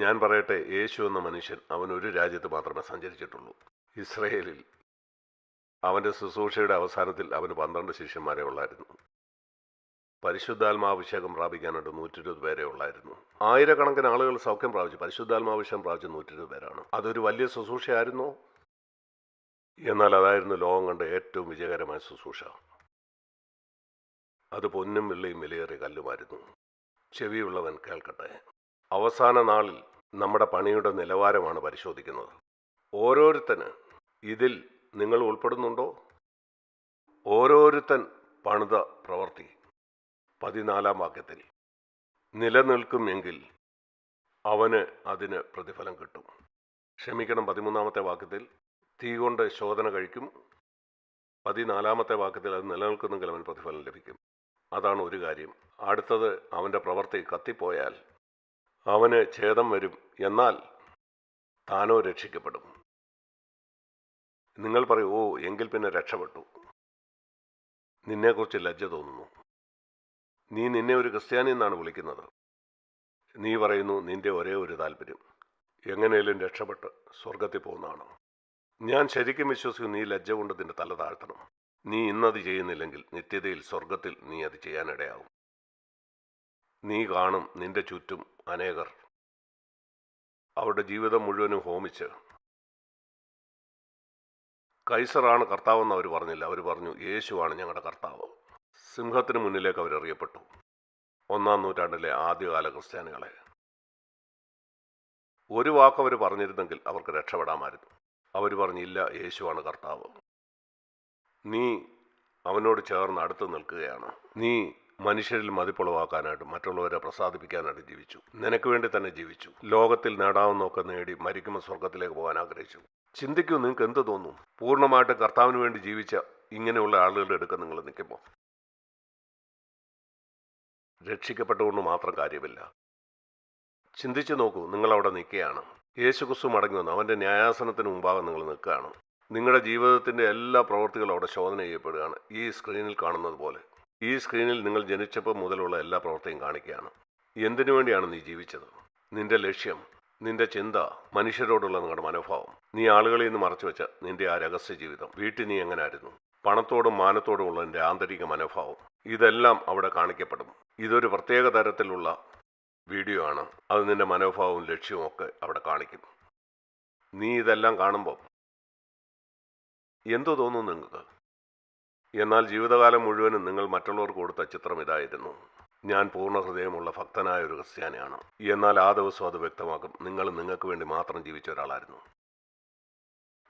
ഞാൻ പറയട്ടെ യേശു എന്ന മനുഷ്യൻ അവൻ ഒരു രാജ്യത്ത് മാത്രമേ സഞ്ചരിച്ചിട്ടുള്ളൂ. ഇസ്രയേലിൽ. അവന്റെ ശുശ്രൂഷയുടെ അവസാനത്തിൽ അവന് പന്ത്രണ്ട് ശിഷ്യന്മാരെ ഉള്ളായിരുന്നു. പരിശുദ്ധാത്മാഭിഷേകം പ്രാപിക്കാനായിട്ട് നൂറ്റി ഇരുപത് പേരെ ഉള്ളായിരുന്നു. ആയിരക്കണക്കിന് ആളുകൾ സൗഖ്യം പ്രാപിച്ചു. പരിശുദ്ധാത്മാഭിഷേകം പ്രാപിച്ച നൂറ്റി ഇരുപത് പേരാണ്. അതൊരു വലിയ ശുശ്രൂഷയായിരുന്നോ. എന്നാൽ അതായിരുന്നു ലോകം കണ്ട ഏറ്റവും വിജയകരമായ ശുശ്രൂഷ. അത് പൊന്നും വെള്ളിയും വിലയേറിയ കല്ലുമായിരുന്നു. ചെവിയുള്ളവൻ കേൾക്കട്ടെ. അവസാന നാളിൽ നമ്മുടെ പണിയുടെ നിലവാരമാണ് പരിശോധിക്കുന്നത്. ഓരോരുത്തന് ഇതിൽ നിങ്ങൾ ഉൾപ്പെടുന്നുണ്ടോ? ഓരോരുത്തൻ പണിത പ്രവർത്തി. പതിനാലാം വാക്യത്തിൽ നിലനിൽക്കുമെങ്കിൽ അവന് അതിന് പ്രതിഫലം കിട്ടും. ക്ഷമിക്കണം പതിമൂന്നാമത്തെ വാക്യത്തിൽ തീ കൊണ്ട് ശോധന കഴിക്കും. പതിനാലാമത്തെ വാക്യത്തിൽ അത് നിലനിൽക്കുന്നെങ്കിൽ അവന് പ്രതിഫലം ലഭിക്കും. അതാണ് ഒരു കാര്യം. അടുത്തത് അവന്റെ പ്രവൃത്തി കത്തിപ്പോയാൽ അവന് ഛേദം വരും എന്നാൽ താനോ രക്ഷിക്കപ്പെടും. നിങ്ങൾ പറയൂ ഓ എങ്കിൽ പിന്നെ രക്ഷപ്പെട്ടു. നിന്നെക്കുറിച്ച് ലജ്ജ തോന്നുന്നു. നീ നിന്നെ ഒരു ക്രിസ്ത്യാനി എന്നാണ് വിളിക്കുന്നത്. നീ പറയുന്നു നിന്റെ ഒരേ ഒരു താല്പര്യം. എങ്ങനെയും രക്ഷപ്പെട്ട് സ്വർഗത്തിൽ പോകുന്നതാണ്. ഞാൻ ശരിക്കും വിശ്വസിക്കുന്നു നീ ലജ്ജ കൊണ്ട് നിന്റെ തല താഴ്ത്തണം. നീ ഇന്നത് ചെയ്യുന്നില്ലെങ്കിൽ നിത്യതയിൽ സ്വർഗത്തിൽ നീ അത് ചെയ്യാനിടയാവും നീ കാണും നിന്റെ ചുറ്റും അനേകർ. അവരുടെ ജീവിതം മുഴുവനും ഹോമിച്ച്. കൈസറാണ് കർത്താവെന്ന് അവർ പറഞ്ഞില്ല. അവർ പറഞ്ഞു യേശുവാണ് ഞങ്ങളുടെ കർത്താവ്. സിംഹത്തിന് മുന്നിലേക്ക് അവരെറിയപ്പെട്ടു. ഒന്നാം നൂറ്റാണ്ടിലെ ആദ്യകാല ക്രിസ്ത്യാനികളെ. ഒരു വാക്ക് പറഞ്ഞിരുന്നെങ്കിൽ അവർക്ക് രക്ഷപ്പെടാമായിരുന്നു. അവർ പറഞ്ഞില്ല യേശുവാണ് കർത്താവ്. നീ അവനോട് ചേർന്ന് അടുത്ത് നിൽക്കുകയാണ്. നീ മനുഷ്യരിൽ മതിപ്പുളവാക്കാനായിട്ട് മറ്റുള്ളവരെ പ്രസാദിപ്പിക്കാനായിട്ട് ജീവിച്ചു. നിനക്ക് വേണ്ടി തന്നെ ജീവിച്ചു. ലോകത്തിൽ നേടാവുന്നൊക്കെ നേടി മരിക്കുമ്പോൾ സ്വർഗത്തിലേക്ക് പോകാൻ ആഗ്രഹിച്ചു. ചിന്തിക്കൂ നിങ്ങൾക്ക് എന്ത് തോന്നും? പൂർണമായിട്ട് കർത്താവിന് വേണ്ടി ജീവിച്ച ഇങ്ങനെയുള്ള ആളുകളുടെ അടുക്ക നിങ്ങൾ നിൽക്കുമ്പോൾ രക്ഷിക്കപ്പെട്ടുകൊണ്ട് മാത്രം കാര്യമില്ല. ചിന്തിച്ചു നോക്കൂ നിങ്ങളവിടെ നിൽക്കുകയാണ്. യേശുക്രിസ്തു മടങ്ങി വന്നു. അവന്റെ ന്യായാസനത്തിന് മുമ്പാകെ നിങ്ങൾ നിൽക്കുകയാണ്. നിങ്ങളുടെ ജീവിതത്തിന്റെ എല്ലാ പ്രവൃത്തികളും അവിടെ ശോധന ചെയ്യപ്പെടുകയാണ്. ഈ സ്ക്രീനിൽ കാണുന്നത് പോലെ. ഈ സ്ക്രീനിൽ നിങ്ങൾ ജനിച്ചപ്പോൾ മുതലുള്ള എല്ലാ പ്രവൃത്തിയും കാണിക്കുകയാണ്. എന്തിനു വേണ്ടിയാണ് നീ ജീവിച്ചത്? നിന്റെ ലക്ഷ്യം നിന്റെ ചിന്ത മനുഷ്യരോടുള്ള നിങ്ങളുടെ മനോഭാവം. നീ ആളുകളിൽ നിന്ന് മറച്ചു വെച്ച നിന്റെ ആ രഹസ്യ ജീവിതം. വീട്ടിൽ നീ എങ്ങനായിരുന്നു? പണത്തോടും മാനത്തോടും ഉള്ള നിന്റെ ആന്തരിക മനോഭാവം. ഇതെല്ലാം അവിടെ കാണിക്കപ്പെടും ഇതൊരു പ്രത്യേക തരത്തിലുള്ള വീഡിയോ ആണ്. അത് നിന്റെ മനോഭാവവും ലക്ഷ്യവും ഒക്കെ അവിടെ കാണിക്കും നീ ഇതെല്ലാം കാണുമ്പോൾ എന്തോ തോന്നുന്നു നിങ്ങൾക്ക്? എന്നാൽ ജീവിതകാലം മുഴുവനും നിങ്ങൾ മറ്റുള്ളവർക്ക് കൊടുത്ത ചിത്രം ഇതായിരുന്നു. ഞാൻ പൂർണ ഹൃദയമുള്ള ഭക്തനായ ഒരു ക്രിസ്ത്യാനിയാണ്. എന്നാൽ ആ ദിവസം അത് വ്യക്തമാക്കും. നിങ്ങൾ നിങ്ങൾക്ക് വേണ്ടി മാത്രം ജീവിച്ച ഒരാളായിരുന്നു.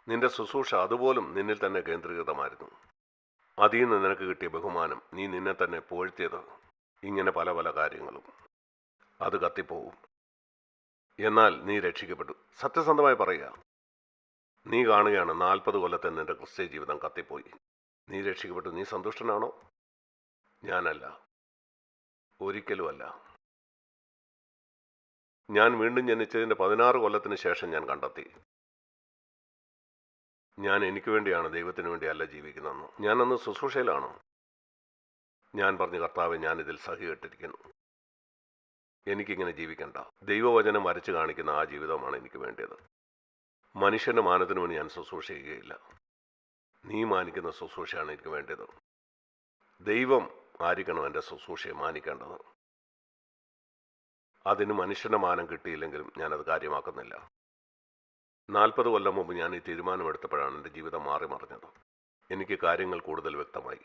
നിന്റെ ശുശ്രൂഷ അതുപോലും നിന്നിൽ തന്നെ കേന്ദ്രീകൃതമായിരുന്നു. അതിൽ നിന്ന് നിനക്ക് കിട്ടിയ ബഹുമാനം നീ നിന്നെ തന്നെ പുകഴ്ത്തിയത് ഇങ്ങനെ പല പല കാര്യങ്ങളും. അത് കത്തിപ്പോവും. എന്നാൽ നീ രക്ഷിക്കപ്പെട്ടു. സത്യസന്ധമായി പറയുക. നീ കാണുകയാണ് നാൽപ്പത് കൊല്ലത്തെ നിന്റെ ക്രിസ്ത്യ ജീവിതം കത്തിപ്പോയി. നീ രക്ഷിക്കപ്പെട്ടു. നീ സന്തുഷ്ടനാണോ? ഞാനല്ല. ഒരിക്കലുമല്ല. ഞാൻ വീണ്ടും ജനിച്ചതിന്റെ പതിനാറ് കൊല്ലത്തിന് ശേഷം ഞാൻ കണ്ടെത്തി. ഞാൻ എനിക്ക് വേണ്ടിയാണ് ദൈവത്തിന് വേണ്ടിയല്ല ജീവിക്കുന്നതെന്ന്. ഞാനന്ന് ശുശ്രൂഷയിലാണ്. ഞാൻ പറഞ്ഞു കർത്താവ് ഞാനിതിൽ സഹികെട്ടിരിക്കുന്നു. എനിക്കിങ്ങനെ ജീവിക്കണ്ട. ദൈവവചനം വരച്ചു കാണിക്കുന്ന ആ ജീവിതമാണ് എനിക്ക് വേണ്ടത് മനുഷ്യന്റെ മാനത്തിന് വേണ്ടി ഞാൻ ശുശ്രൂഷ ചെയ്യുകയില്ല. നീ മാനിക്കുന്ന ശുശ്രൂഷയാണ് എനിക്ക് വേണ്ടത്. ദൈവം ആയിരിക്കണം എന്റെ ശുശ്രൂഷയെ മാനിക്കേണ്ടത്. അതിന് മനുഷ്യന്റെ മാനം കിട്ടിയില്ലെങ്കിലും ഞാനത് കാര്യമാക്കുന്നില്ല. നാൽപ്പത് കൊല്ലം മുമ്പ് ഞാൻ ഈ തീരുമാനമെടുത്തപ്പോഴാണ് എന്റെ ജീവിതം മാറി മറിഞ്ഞത്. എനിക്ക് കാര്യങ്ങൾ കൂടുതൽ വ്യക്തമായി.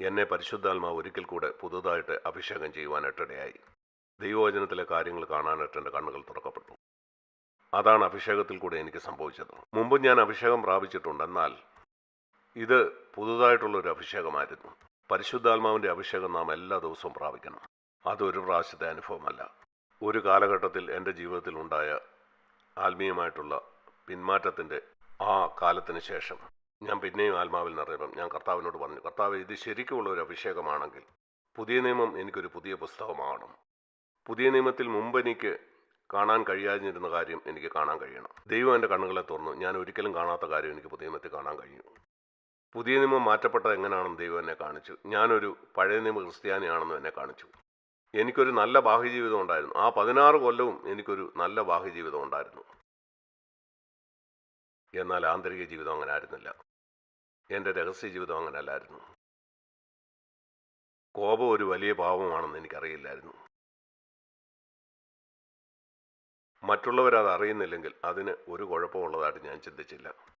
എന്നെ പരിശുദ്ധാത്മാവ് ഒരിക്കൽ കൂടെ പുതുതായിട്ട് അഭിഷേകം ചെയ്യുവാനായിട്ടിടയായി ദൈവവചനത്തിലെ കാര്യങ്ങൾ കാണാനായിട്ട് എന്റെ കണ്ണുകൾ തുറക്കപ്പെട്ടു. അതാണ് അഭിഷേകത്തിൽ കൂടെ എനിക്ക് സംഭവിച്ചത്. മുമ്പ് ഞാൻ അഭിഷേകം പ്രാപിച്ചിട്ടുണ്ട്. എന്നാൽ ഇത് പുതുതായിട്ടുള്ളൊരു അഭിഷേകമായിരുന്നു. പരിശുദ്ധാത്മാവിന്റെ അഭിഷേകം നാം എല്ലാ ദിവസവും പ്രാപിക്കണം. അതൊരു പ്രാവശ്യത്തെ അനുഭവമല്ല. ഒരു കാലഘട്ടത്തിൽ എന്റെ ജീവിതത്തിൽ ഉണ്ടായ ആത്മീയമായിട്ടുള്ള പിന്മാറ്റത്തിന്റെ ആ കാലത്തിന് ശേഷം ഞാൻ പിന്നെയും ആത്മാവിൽ നിറയപ്പം ഞാൻ കർത്താവിനോട് പറഞ്ഞു കർത്താവ് ഇത് ശരിക്കുമുള്ള ഒരു അഭിഷേകമാണെങ്കിൽ പുതിയ നിയമം എനിക്കൊരു പുതിയ പുസ്തകമാകണം. പുതിയ നിയമത്തിൽ മുമ്പ് എനിക്ക് കാണാൻ കഴിയാതിരുന്ന കാര്യം എനിക്ക് കാണാൻ കഴിയണം. ദൈവം എന്റെ കണ്ണുകളെ തുറന്നു. ഞാൻ ഒരിക്കലും കാണാത്ത കാര്യം എനിക്ക് പുതിയ നിയമത്തിൽ കാണാൻ കഴിഞ്ഞു പുതിയ നിയമം മാറ്റപ്പെട്ടത് എങ്ങനെയാണെന്ന് ദൈവം എന്നെ കാണിച്ചു. ഞാനൊരു പഴയ നിയമ ക്രിസ്ത്യാനിയാണെന്ന് എന്നെ കാണിച്ചു. എനിക്കൊരു നല്ല ബാഹ്യജീവിതം ഉണ്ടായിരുന്നു. ആ പതിനാറ് കൊല്ലവും എനിക്കൊരു നല്ല ബാഹ്യജീവിതം ഉണ്ടായിരുന്നു. എന്നാൽ ആന്തരിക ജീവിതം അങ്ങനെ ആയിരുന്നില്ല. എന്റെ രഹസ്യ ജീവിതം അങ്ങനെ അല്ലായിരുന്നു. കോപം ഒരു വലിയ പാപമാണെന്ന് എനിക്കറിയില്ലായിരുന്നു. മറ്റുള്ളവരത് അറിയുന്നില്ലെങ്കിൽ അതിന് ഒരു കുഴപ്പമുള്ളതായിട്ട് ഞാൻ ചിന്തിച്ചില്ല.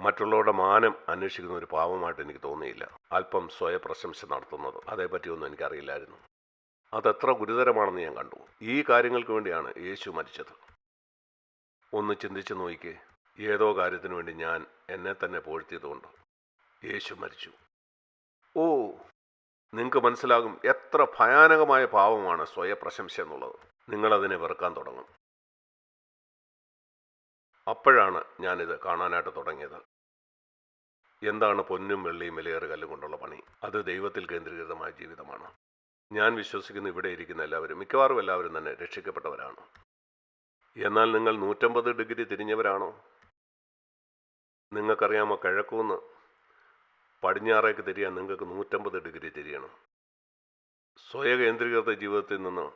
മറ്റുള്ളവരുടെ മാനം അന്വേഷിക്കുന്ന ഒരു പാവമായിട്ട് എനിക്ക് തോന്നിയില്ല. അല്പം സ്വയപ്രശംസ നടത്തുന്നത്. അതേപറ്റിയൊന്നും എനിക്കറിയില്ലായിരുന്നു. അതെത്ര ഗുരുതരമാണെന്ന് ഞാൻ കണ്ടു. ഈ കാര്യങ്ങൾക്ക് വേണ്ടിയാണ് യേശു മരിച്ചത്. ഒന്ന് ചിന്തിച്ചു നോക്കിക്കേ. ഏതോ കാര്യത്തിനു വേണ്ടി ഞാൻ എന്നെ തന്നെ പോഴ്ത്തിയതുകൊണ്ട് യേശു മരിച്ചു. ഓ നിങ്ങൾക്ക് മനസ്സിലാകും എത്ര ഭയാനകമായ പാവമാണ് സ്വയപ്രശംസ എന്നുള്ളത്. നിങ്ങളതിനെ വെറുക്കാൻ തുടങ്ങും. അപ്പോഴാണ് ഞാനിത് കാണാനായിട്ട് തുടങ്ങിയത്. എന്താണ് പൊന്നും വെള്ളിയും വിലയേറ് കല്ലുകൊണ്ടുള്ള പണി? അത് ദൈവത്തിൽ കേന്ദ്രീകൃതമായ ജീവിതമാണ്. ഞാൻ വിശ്വസിക്കുന്ന ഇവിടെ ഇരിക്കുന്ന എല്ലാവരും മിക്കവാറും എല്ലാവരും തന്നെ രക്ഷിക്കപ്പെട്ടവരാണ്. എന്നാൽ നിങ്ങൾ നൂറ്റമ്പത് ഡിഗ്രി തിരിഞ്ഞവരാണോ? നിങ്ങൾക്കറിയാമോ കിഴക്കൂന്ന്? പടിഞ്ഞാറേക്ക് തിരിയാൻ നിങ്ങൾക്ക് നൂറ്റമ്പത് ഡിഗ്രി തിരിയണം. സ്വയകേന്ദ്രീകൃത ജീവിതത്തിൽ നിന്ന്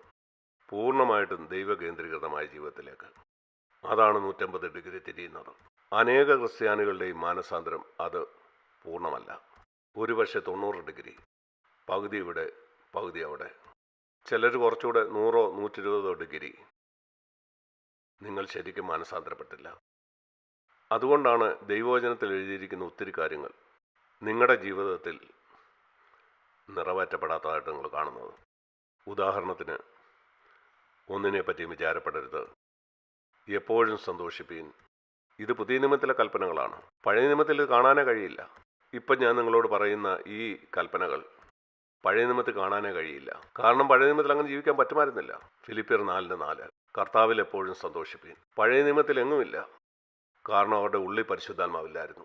പൂർണമായിട്ടും ദൈവകേന്ദ്രീകൃതമായ ജീവിതത്തിലേക്ക്. അതാണ് നൂറ്റമ്പത് ഡിഗ്രി തിരിയുന്നത്. അനേക ക്രിസ്ത്യാനികളുടെയും മാനസാന്തരം അത് പൂർണമല്ല. ഒരുപക്ഷെ തൊണ്ണൂറ് ഡിഗ്രി. പകുതി ഇവിടെ പകുതി അവിടെ. ചിലർ കുറച്ചുകൂടെ നൂറോ നൂറ്റിരുപതോ ഡിഗ്രി. നിങ്ങൾ ശരിക്കും മാനസാന്തരപ്പെട്ടില്ല. അതുകൊണ്ടാണ് ദൈവവചനത്തിൽ എഴുതിയിരിക്കുന്ന ഒത്തിരി കാര്യങ്ങൾ നിങ്ങളുടെ ജീവിതത്തിൽ നിറവേറ്റപ്പെടാത്തതായിട്ട് നിങ്ങൾ കാണുന്നത്. ഉദാഹരണത്തിന് ഒന്നിനെ പറ്റിയും വിചാരപ്പെടരുത്. എപ്പോഴും സന്തോഷിപ്പീൻ. ഇത് പുതിയ നിയമത്തിലെ കൽപ്പനകളാണ്. പഴയ നിയമത്തിൽ കാണാനേ കഴിയില്ല. ഇപ്പം ഞാൻ നിങ്ങളോട് പറയുന്ന ഈ കൽപ്പനകൾ പഴയ നിയമത്തിൽ കാണാനേ കഴിയില്ല. കാരണം പഴയ നിയമത്തിൽ അങ്ങനെ ജീവിക്കാൻ പറ്റുമായിരുന്നില്ല. ഫിലിപ്പിയർ നാലിന് നാല് കർത്താവിൽ എപ്പോഴും സന്തോഷിപ്പീൻ. പഴയ നിയമത്തിൽ എങ്ങുമില്ല. കാരണം അവരുടെ ഉള്ളിൽ പരിശുദ്ധാത്മാവില്ലായിരുന്നു.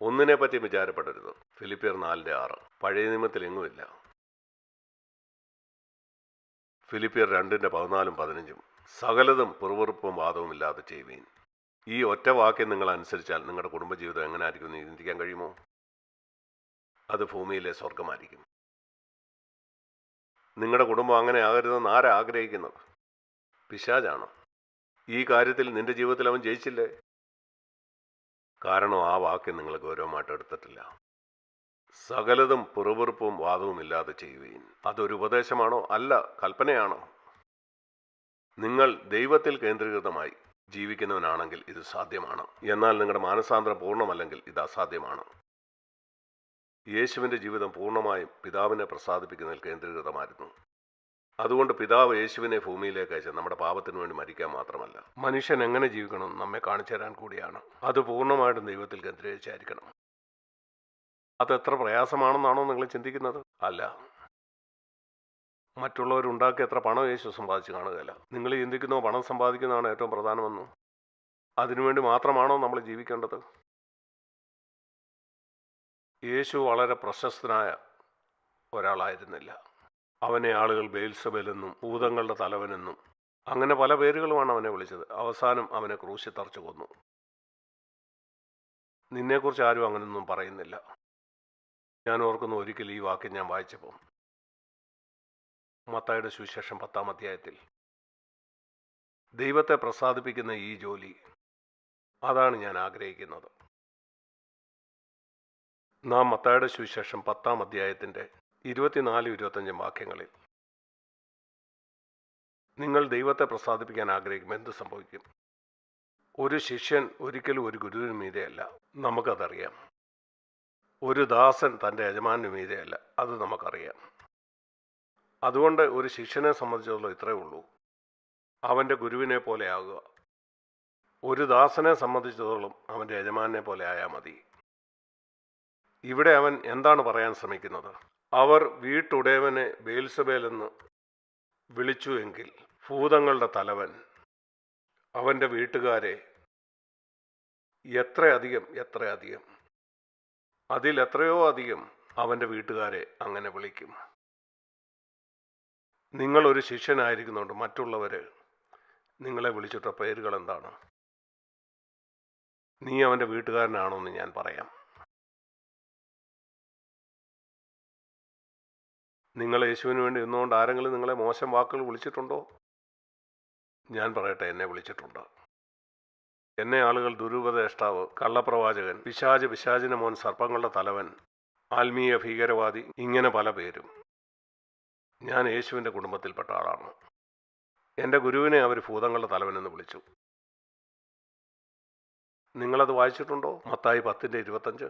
ഒന്നിനെ പറ്റി വിചാരപ്പെടരുത്. ഫിലിപ്പിയർ നാലിന്റെ ആറ് പഴയ നിയമത്തിൽ എങ്ങുമില്ല. ഫിലിപ്പിയർ രണ്ടിന്റെ പതിനാലും പതിനഞ്ചും സകലതും പെറുവെറുപ്പും വാദവും ഇല്ലാതെ ചെയ്യുവീൻ. ഈ ഒറ്റ വാക്യം നിങ്ങൾ അനുസരിച്ചാൽ നിങ്ങളുടെ കുടുംബജീവിതം എങ്ങനെ ആയിരിക്കും എന്ന് ചിന്തിക്കാൻ കഴിയുമോ? അത് ഭൂമിയിലെ സ്വർഗമായിരിക്കും നിങ്ങളുടെ കുടുംബം അങ്ങനെ ആകരുതെന്ന് ആരാ ആഗ്രഹിക്കുന്നത്? പിശാജാണോ ഈ കാര്യത്തിൽ നിന്റെ ജീവിതത്തിൽ അവൻ ജയിച്ചില്ലേ? കാരണം ആ വാക്യം നിങ്ങൾ ഗൗരവമായിട്ട് എടുത്തിട്ടില്ല. സകലതും പിറുപിറുപ്പും വാദവും ഇല്ലാതെ ചെയ്യുകയും അതൊരു ഉപദേശമാണോ? അല്ല കൽപ്പനയാണോ? നിങ്ങൾ ദൈവത്തിൽ കേന്ദ്രീകൃതമായി ജീവിക്കുന്നവനാണെങ്കിൽ ഇത് സാധ്യമാണ്. എന്നാൽ നിങ്ങളുടെ മാനസാന്തരം പൂർണമല്ലെങ്കിൽ ഇത് അസാധ്യമാണ്. യേശുവിന്റെ ജീവിതം പൂർണമായും പിതാവിനെ പ്രസാദിപ്പിക്കുന്നതിൽ കേന്ദ്രീകൃതമായിരുന്നു. അതുകൊണ്ട് പിതാവ് യേശുവിനെ ഭൂമിയിലേക്ക് അയച്ച നമ്മുടെ പാപത്തിന് വേണ്ടി മരിക്കാൻ മാത്രമല്ല മനുഷ്യൻ എങ്ങനെ ജീവിക്കണം നമ്മെ കാണിച്ചു തരാൻ കൂടിയാണ്. അത് പൂർണമായിട്ടും ദൈവത്തിൽ കേന്ദ്രീകരിച്ചായിരിക്കണം. അത് എത്ര പ്രയാസമാണെന്നാണോ നിങ്ങൾ ചിന്തിക്കുന്നത്? അല്ല. മറ്റുള്ളവരുണ്ടാക്കി എത്ര പണം യേശു സമ്പാദിച്ച് കാണുകയില്ല. നിങ്ങൾ ചിന്തിക്കുന്നോ പണം സമ്പാദിക്കുന്നതാണ് ഏറ്റവും പ്രധാനമെന്ന് അതിനുവേണ്ടി മാത്രമാണോ നമ്മൾ ജീവിക്കേണ്ടത്? യേശു വളരെ പ്രശസ്തനായ ഒരാളായിരുന്നില്ല. അവനെ ആളുകൾ ബെയിൽസബെലെന്നും ഭൂതങ്ങളുടെ തലവനെന്നും അങ്ങനെ പല പേരുകളുമാണ് അവനെ വിളിച്ചത്. അവസാനം അവനെ ക്രൂശി തറച്ചു കൊന്നു. നിന്നെക്കുറിച്ച് ആരും അങ്ങനെയൊന്നും പറയുന്നില്ല. ഞാൻ ഓർക്കുന്നു ഒരിക്കൽ ഈ വാക്യം ഞാൻ വായിച്ചപ്പോൾ. മത്തായുടെ സുവിശേഷം പത്താം അധ്യായത്തിൽ. ദൈവത്തെ പ്രസാദിപ്പിക്കുന്ന ഈ ജോലി അതാണ് ഞാൻ ആഗ്രഹിക്കുന്നത്. നാം മത്തായുടെ സുവിശേഷം പത്താം അധ്യായത്തിന്റെ ഇരുപത്തിനാല് ഇരുപത്തഞ്ച് വാക്യങ്ങളിൽ നിങ്ങൾ ദൈവത്തെ പ്രസാദിപ്പിക്കാൻ ആഗ്രഹിക്കുമ്പോൾ എന്ത് സംഭവിക്കും? ഒരു ശിഷ്യൻ ഒരിക്കലും ഒരു ഗുരുവിന് മീതെയല്ല നമുക്കതറിയാം. ഒരു ദാസൻ തന്റെ യജമാനു മീതെയല്ല അത് നമുക്കറിയാം. അതുകൊണ്ട് ഒരു ശിഷ്യനെ സംബന്ധിച്ചിടത്തോളം ഇത്രയേ ഉള്ളൂ. അവന്റെ ഗുരുവിനെ പോലെ ആകുക. ഒരു ദാസനെ സംബന്ധിച്ചിടത്തോളം അവന്റെ യജമാനെ പോലെ ആയാൽ മതി. ഇവിടെ അവൻ എന്താണ് പറയാൻ ശ്രമിക്കുന്നത്? അവർ വീട്ടുടയവനെ ബേൽസബേലെന്ന് വിളിച്ചു എങ്കിൽ ഭൂതങ്ങളുടെ തലവൻ അവന്റെ വീട്ടുകാരെ എത്രയധികം എത്രയധികം അതിൽ എത്രയോ അധികം അവന്റെ വീട്ടുകാരെ അങ്ങനെ വിളിക്കും. നിങ്ങളൊരു ശിഷ്യനായിരിക്കുന്നുണ്ട്. മറ്റുള്ളവർ നിങ്ങളെ വിളിച്ചിട്ട പേരുകൾ എന്താണ് നീ അവന്റെ വീട്ടുകാരനാണോ എന്ന് ഞാൻ പറയാം. നിങ്ങൾ യേശുവിന് വേണ്ടി ഇന്നുകൊണ്ട് ആരെങ്കിലും നിങ്ങളെ മോശം വാക്കുകൾ വിളിച്ചിട്ടുണ്ടോ? ഞാൻ പറയട്ടെ എന്നെ വിളിച്ചിട്ടുണ്ട്. എന്നെ ആളുകൾ ദുരുപദേഷ്ടാവ് കള്ളപ്രവാചകൻ പിശാജ് പിശാചിന് മോൻ സർപ്പങ്ങളുടെ തലവൻ ആത്മീയ ഭീകരവാദി ഇങ്ങനെ പല പേരും. ഞാൻ യേശുവിന്റെ കുടുംബത്തിൽപ്പെട്ട ആളാണ്. എന്റെ ഗുരുവിനെ അവർ ഭൂതങ്ങളുടെ തലവനെന്ന് വിളിച്ചു. നിങ്ങളത് വായിച്ചിട്ടുണ്ടോ? മത്തായി പത്തിന്റെ ഇരുപത്തഞ്ച്?